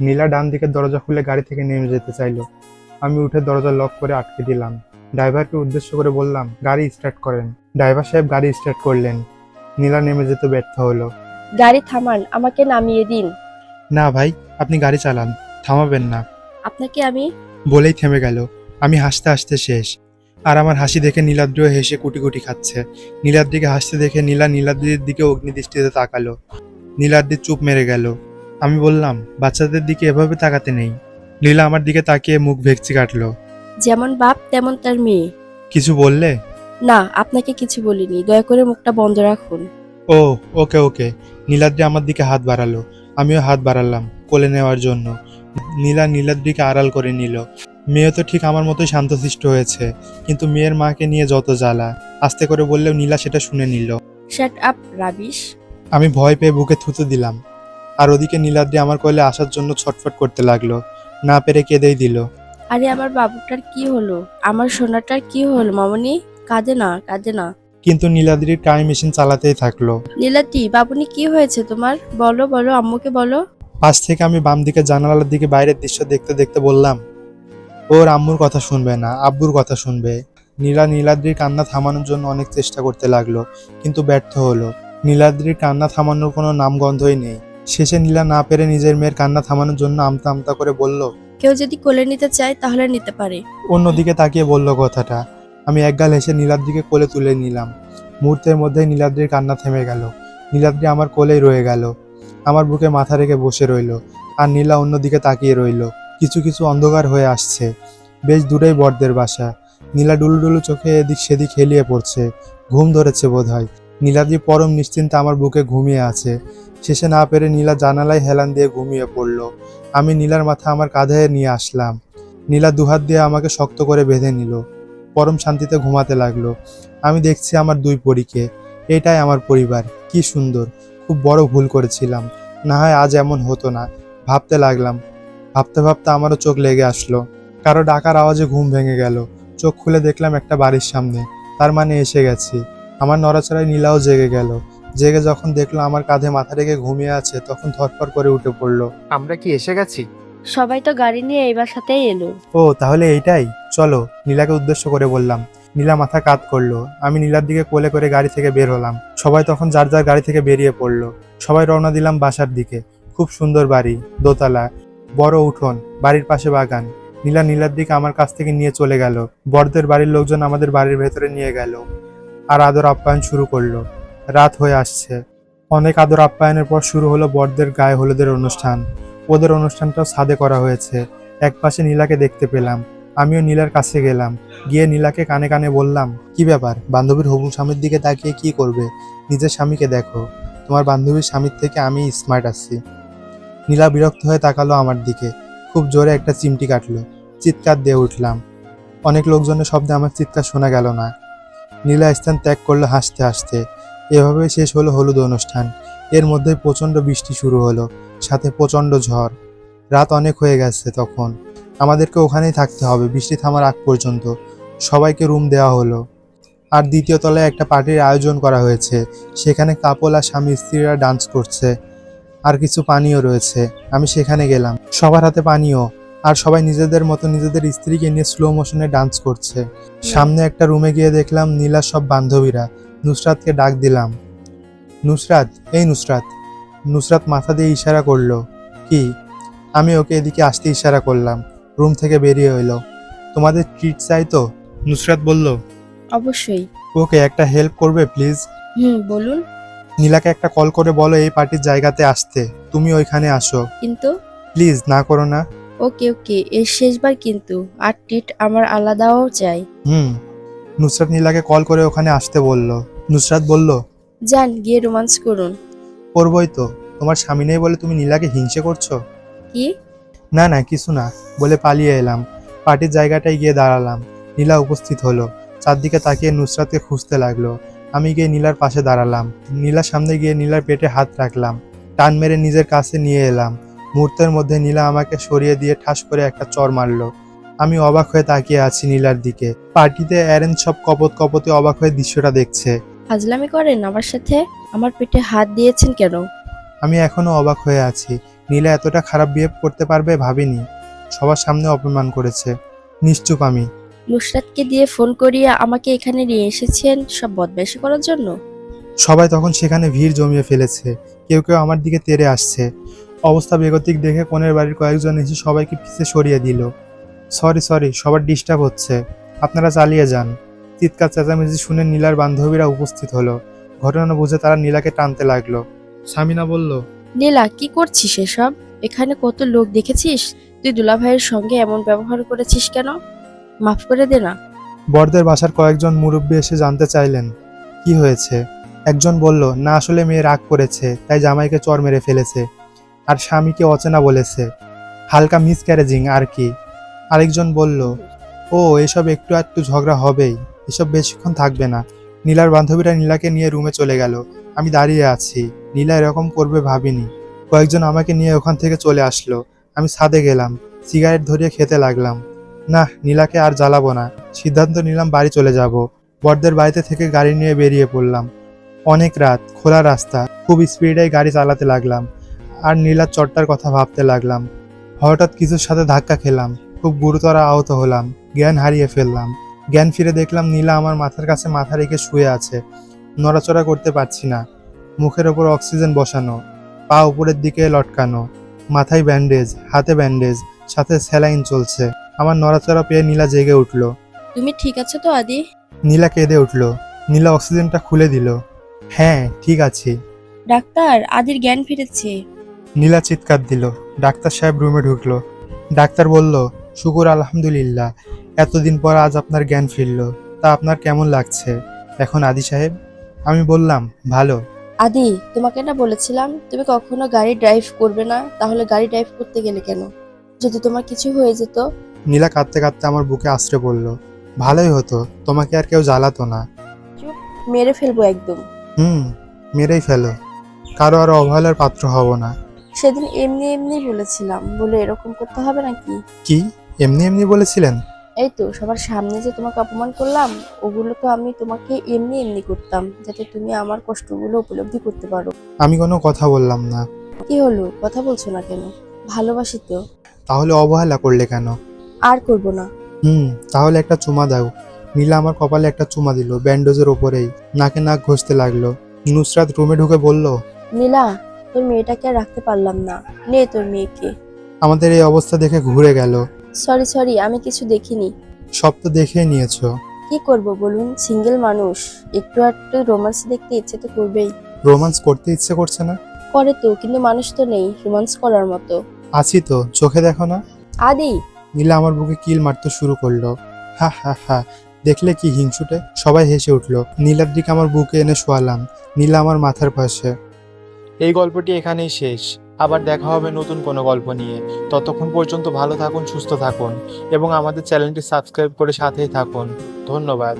নীলা ডান দিকের দরজা খুলে গাড়ি থেকে নেমে যেতে চাইলো। আমি উঠে দরজা লক করে আটকে দিলাম। ড্রাইভারকে উদ্দেশ্য করে বললাম গাড়ি স্টার্ট করেন। ড্রাইভার সাহেব গাড়ি স্টার্ট করলেন। নীলা নেমে যেতে ব্যর্থ হলো। গাড়ি থামান আমাকে নামিয়ে দিন। না ভাই আপনি গাড়ি চালান থামাবেন না। আপনাকে আমি? বলেই থেমে গেল। আমি হাসতে হাসতে শেষ। আর আমার হাসি দেখে নীলাদ্রিও হেসে কুটি কুটি খাচ্ছে। নীলাদ্রিকে হাসতে দেখে নীলা নীলাদ্রির দিকে অগ্নিদৃষ্টিতে তাকালো। নীলাদ্রি চুপ মেরে গেল। আমি বললাম বাচ্চাদের দিকে এভাবে তাকাতে নেই। নীলা আমার দিকে তাকিয়ে মুখ ভেকচি কাটলো। যেমন বাপ তেমন তার মেয়ে। কিছু বললে? না আপনাকে কিছু বলিনি। দয়া করে মুখটা বন্ধ রাখুন। ও ওকে ওকে। নীলাদ্রি আমার দিকে হাত বাড়ালো। আমিও হাত বাড়ালাম কোলে নেওয়ার জন্য। নীলা নীলাদ্রিকে আড়াল করে নিল। মেয়ে তো ঠিক আমার মতোই শান্তশিষ্ট হয়েছে কিন্তু মেয়ের মাকে নিয়ে যত জ্বালা। আস্তে করে বললেও নীলা সেটা শুনে নিল। Shut up rubbish. আমি ভয় পেয়ে বুকে থুতু দিলাম। আর ওদিকে নীলাদ্রি আমার কোলে আসার জন্য ছটফট করতে লাগল। না পেরে কেঁদেই দিল। আরে আমার বাবুটার কি হলো? আমার সোনাটার কি হলো? মামনি কাঁদে না কাঁদে না। কিন্তু নীলাদ্রির টাইম মেশিন চালাতেই থাকল। নীলাদ্রি বাবুনি কি হয়েছে তোমার? বলো বলো আম্মুকে বলো। পাশ থেকে আমি বাম দিকে জানালার দিকে বাইরের দৃশ্য দেখতে দেখতে বললাম ওর আম্মুর কথা শুনবে না আব্বুর কথা শুনবে। নীলা নীলাদ্রির কান্না থামানোর জন্য অনেক চেষ্টা করতে লাগল কিন্তু ব্যর্থ হলো। নীলাদ্রির কান্না থামানোর কোনো নামগন্ধই নেই। শেষে নীলা না পেরে নিজের মেয়ের কান্না থামানোর জন্য আমতা আমতা করে বলল কেউ যদি কোলে নিতে চায় তাহলে নিতে পারে। অন্যদিকে তাকিয়ে বলল কথাটা। আমি একগাল হেসে নীলাদ্রিকে কোলে তুলে নিলাম। মুহূর্তের মধ্যেই নীলাদ্রির কান্না থেমে গেল। নীলাদ্রি আমার কোলেই রয়ে গেল। আমার বুকে মাথা রেখে বসে রইল। আর নীলা অন্যদিকে তাকিয়ে রইল। কিছু কিছু অন্ধকার হয়ে আসছে। বেশ দূরেই বরদের বাসা। নীলা ডুলু ডুলু চোখে এদিক সেদিক হেলিয়ে পড়ছে। ঘুম ধরেছে বোধ হয় নীলাদ্রি পরম নিশ্চিন্তে আমার বুকে ঘুমিয়ে আছে। শেষে না পেরে নীলা জানালায় হেলান দিয়ে ঘুমিয়ে পড়ল। আমি নীলার মাথা আমার কাঁধে নিয়ে আসলাম। নীলা দুহাত দিয়ে আমাকে শক্ত করে বেঁধে নিল। পরম শান্তিতে ঘুমাতে লাগল। আমি দেখছি আমার দুই পরীকে। এটাই আমার পরিবার। কি সুন্দর। খুব বড় ভুল করেছিলাম। না হয় আজ এমন হতো না। ভাবতে লাগলাম। ভাবতে ভাবতে আমারও চোখ লেগে আসলো। কারও ডাকার আওয়াজে ঘুম ভেঙে গেল। চোখ খুলে দেখলাম একটা বাড়ির সামনে। তার মানে এসে গেছি। আমার নড়াচড়ায় নীলাও জেগে গেল। জেগে যখন দেখল আমার কাঁধে মাথা রেখে ঘুমিয়ে আছে তখন ধরপর করে উঠে পড়ল। আমরা কি এসে গেছি? সবাই তো গাড়ি নিয়ে এই বাসাতেই এলো। ও তাহলে এইটাই? চলো নীলাকে উদ্দেশ্য করে বললাম। নীলা মাথা কাত করল। আমি নীলার দিকে কোলে করে গাড়ি থেকে বের হলাম। সবাই তখন যার যার গাড়ি থেকে বেরিয়ে পড়ল। সবাই রওনা দিলাম বাসার দিকে। খুব সুন্দর বাড়ি দোতলা বড় উঠোন বাড়ির পাশে বাগান। নীলা নীলার দিকে আমার কাছ থেকে নিয়ে চলে গেল। বড়দের বাড়ির লোকজন আমাদের বাড়ির ভেতরে নিয়ে গেল। আর আদর আপ্যায়ন শুরু করল। রাত হয়ে আসছে। অনেক আদর আপ্যায়নের পর শুরু হলো বরদের গায়ে হলুদের অনুষ্ঠান। ওদের অনুষ্ঠানটাও ছাদে করা হয়েছে। এক পাশে নীলাকে দেখতে পেলাম। আমিও নীলার কাছে গেলাম। গিয়ে নীলাকে কানে কানে বললাম, কি ব্যাপার? বান্ধবীর হবু স্বামীর দিকে তাকিয়ে কি করবে? নিজের স্বামীকে দেখো। তোমার বান্ধবীর স্বামীর থেকে আমি স্মার্ট আসছি নীলা বিরক্ত হয়ে তাকালো আমার দিকে। খুব জোরে একটা চিমটি কাটলো। চিৎকার দিয়ে উঠলাম। অনেক লোকজনের শব্দে আমার চিৎকার শোনা গেল না। নীলা স্থান ত্যাগ করল হাসতে হাসতে। এভাবেই শেষ হলো হলুদ অনুষ্ঠান। এর মধ্যে প্রচণ্ড বৃষ্টি শুরু হলো, সাথে প্রচণ্ড ঝড়। রাত অনেক হয়ে গেছে তখন। আমাদেরকে ওখানেই থাকতে হবে, বৃষ্টি থামার আগ পর্যন্ত। সবাইকে রুম দেওয়া হলো। আর দ্বিতীয় তলায় একটা পার্টির আয়োজন করা হয়েছে। সেখানে কাপল আর স্বামী স্ত্রীরা ডান্স করছে। আর কিছু পানীয় রয়েছে। আমি সেখানে গেলাম। সবার হাতে পানীয়। আর সবাই নিজেদের মতো নিজেদের স্ত্রীকে নিয়ে স্লো মোশনে ডান্স করছে। সামনে একটা রুমে গিয়ে দেখলাম নীলা সব বান্ধবীরা। নুসরাতকে ডাক দিলাম। নুসরাত এই নুসরাত। নুসরাত মাথা দিয়ে ইশারা করল কি? আমি ওকে এদিকে আসতে ইশারা করলাম। রুম থেকে বেরিয়ে এলো। তোমাদের ট্রিট চাই তো? নুসরাত বলল অবশ্যই। ওকে একটা হেল্প করবে প্লিজ হুম বলুন। নীলাকে একটা কল করে বলো এই পার্টির জায়গাতে আসতে। তুমি ওইখানে আসো। কিন্তু? প্লিজ না করো না। ওকে ওকে এর শেষবার কিন্তু। আর টিট আমার আলাদাও চাই। হুম নুসরাত নীলাকে কল করে ওখানে আসতে বলল। নুসরাত বলল যান গিয়ে রোমান্স করুন। করবই তো। তোমার স্বামী নেই বলে তুমি নীলাকে হিংসে করছ? কি? না না কিছু না বলে পালিয়ে এলাম। পার্টির জায়গাটায় গিয়ে দাঁড়ালাম। নীলা উপস্থিত হলো। চারদিকে তাকিয়ে নুসরাতকে খুঁজতে লাগল। আমি গিয়ে নীলার পাশে দাঁড়ালাম। নীলার সামনে গিয়ে নীলার পেটে হাত রাখলাম। টান মেরে নিজের কাছে নিয়ে এলাম। মুহূর্তের মধ্যে নীলা আমাকে সরিয়ে দিয়ে ঠাস করে একটা চর মারলো। আমি অবাক হয়ে তাকিয়ে আছি নীলার দিকে। পার্টিতে অ্যারেঞ্জ সব কপত কপতে অবাক হয়ে দৃশ্যটা দেখছে। ফাজলামি করেন আমার সাথে? আমার পেটে হাত দিয়েছেন কেন? আমি এখনও অবাক হয়ে আছি। নীলা এতটা খারাপ বিহেভ করতে পারবে ভাবিনি। সবার সামনে অপমান করেছে। নিশ্চুপ আমি। নুসরাতকে দিয়ে ফোন করিয়ে আমাকে এখানে নিয়ে এসেছেন সব বদমাইশি করার জন্য? সবাই তখন সেখানে ভিড় জমিয়ে ফেলেছে। কেউ কেউ আমার দিকে তেড়ে আসছে। অবস্থা বেগতিক দেখে কোনের বাড়ির কয়েকজন এসে সবাইকে পিছে সরিয়ে দিল। সরি সরি সবার ডিস্টার্ব হচ্ছে। আপনারা চালিয়ে যান। চিৎকার চেঁচামেচি শুনে নীলার বান্ধবীরা উপস্থিত হলো। ঘটনা বুঝে তারা নীলাকে টানতে লাগল। সামিনা বলল নীলা কি করছিস এসব? এখানে কত লোক দেখেছিস? তুই দুলাভাইয়ের সঙ্গে এমন ব্যবহার করেছিস কেন? মাফ করে দে না। বরদের বাসার কয়েকজন মুরব্বী এসে জানতে চাইলেন কি হয়েছে? একজন বলল না আসলে মেয়ে রাগ করেছে তাই জামাইকে চর মেরে ফেলেছে। আর স্বামীকে অচেনা বলেছে। হালকা মিসক্যারেজিং আর কি? আরেকজন বলল, ও, এসব একটু একটু ঝগড়া হবেই। এসব বেশিক্ষণ থাকবে না। নীলার বান্ধবীরা নীলাকে নিয়ে রুমে চলে গেল। আমি দাঁড়িয়ে আছি। নীলা এরকম করবে ভাবিনি। কয়েকজন আমাকে নিয়ে ওখান থেকে চলে আসলো। আমি ছাদে গেলাম। সিগারেট ধরিয়ে খেতে লাগলাম। না নীলাকে আর জ্বালাবো না। সিদ্ধান্ত নিলাম বাড়ি চলে যাব। বরদের বাড়িতে থেকে গাড়ি নিয়ে বেরিয়ে পড়লাম। অনেক রাত, খোলা রাস্তা। খুব স্পিডে গাড়ি চালাতে লাগলাম। আর নীলা চট্টার কথা ভাবতে লাগলাম। হঠাৎ কিছুর সাথে ধাক্কা খেলাম। খুব গুরুতর আহত হলাম। জ্ঞান হারিয়ে ফেললাম। জ্ঞান ফিরে দেখলাম নীলা আমার মাথার কাছে মাথা রেখে শুয়ে আছে। নড়াচড়া করতে পারছি না। মুখের ওপর অক্সিজেন বসানো। পা উপরের দিকে লটকানো। মাথায় ব্যান্ডেজ হাতে ব্যান্ডেজ সাথে স্যালাইন চলছে। আমার নড়াচড়া পেয়ে নীলা জেগে উঠল। তুমি ঠিক আছো তো আদি? নীলা কেঁদে উঠল। নীলা অক্সিজেনটা খুলে দিল। হ্যাঁ ঠিক আছে। ডাক্তার আদির জ্ঞান ফিরেছে। নীলা চিৎকার দিল। ডাক্তার সাহেব রুমে ঢুকলো। ডাক্তার বলল শুকুর আলহামদুলিল্লাহ। এতদিন পর আজ আপনার জ্ঞান ফিরল। তা আপনার কেমন লাগছে? এখন আদি সাহেব? আমি বললাম ভালো। আদি তোমাকে না বলেছিলাম তুমি কখনো গাড়ি ড্রাইভ করবে না তাহলে গাড়ি ড্রাইভ করতে গেলে কেন? যদি তোমার কিছু হয়ে যেত? নীলা কাঁদতে কাঁদতে আমার বুকে আশ্রে পড়ল। ভালোই হতো তোমাকে আর কেউ জ্বালাতো না। মেরে ফেলব একদম। হুম মেরেই ফেলো। কারও আর অবহেলার পাত্র হব না। সেদিন এমনি এমনি বলেছিলাম বলে এরকম করতে হবে নাকি? কি? এমনি এমনি বলেছিলেন? এই তো সবার সামনে যে তোমাকে অপমান করলাম ওগুলো তো আমি তোমাকে এমনি এমনি করতাম যাতে তুমি আমার কষ্টগুলো উপলব্ধি করতে পারো। আমি কোনো কথা বললাম না। কি হলো? কথা বলছো না কেন? ভালোবাসি তো। তাহলে অবহেলা করলে কেন? আর করব না। হুম তাহলে একটা চুমা দাও। নীলা আমার কপালে একটা চুমা দিল ব্যান্ডেজের ওপরেই। নাকে নাক ঘষতে লাগল। নুসরাত রুমে ঢুকে বলল নীলা তোর মেয়েটাকে আর রাখতে পারলাম না। নে তোর মেয়েকে। আমাদের এই অবস্থা দেখে ঘুরে গেল। সরি সরি আমি কিছু দেখিনি। সব তো দেখে নিয়েছো। কি করব বলুন? সিঙ্গেল মানুষ। একটু একটু রোমান্স দেখতে ইচ্ছে তো করবেই। রোমান্স করতে ইচ্ছে করছে না? করে তো কিন্তু মানুষ তো নেই রোমান্স করার মতো। আছি তো চোখে দেখো না? আদি! নীলা আমার বুকে কিল মারতে শুরু করল। হা হা হা। দেখলে কি হিংসুটে? সবাই হেসে উঠল। নীলার দিকে আমার বুকে এনে শোয়ালাম। নীলা আমার মাথার পাশে। এই গল্পটি এখানেই শেষ। আবার দেখা হবে নতুন কোনো গল্প নিয়ে। ততক্ষণ পর্যন্ত ভালো থাকুন, সুস্থ থাকুন এবং আমাদের চ্যানেলটি সাবস্ক্রাইব করে সাথেই থাকুন। ধন্যবাদ।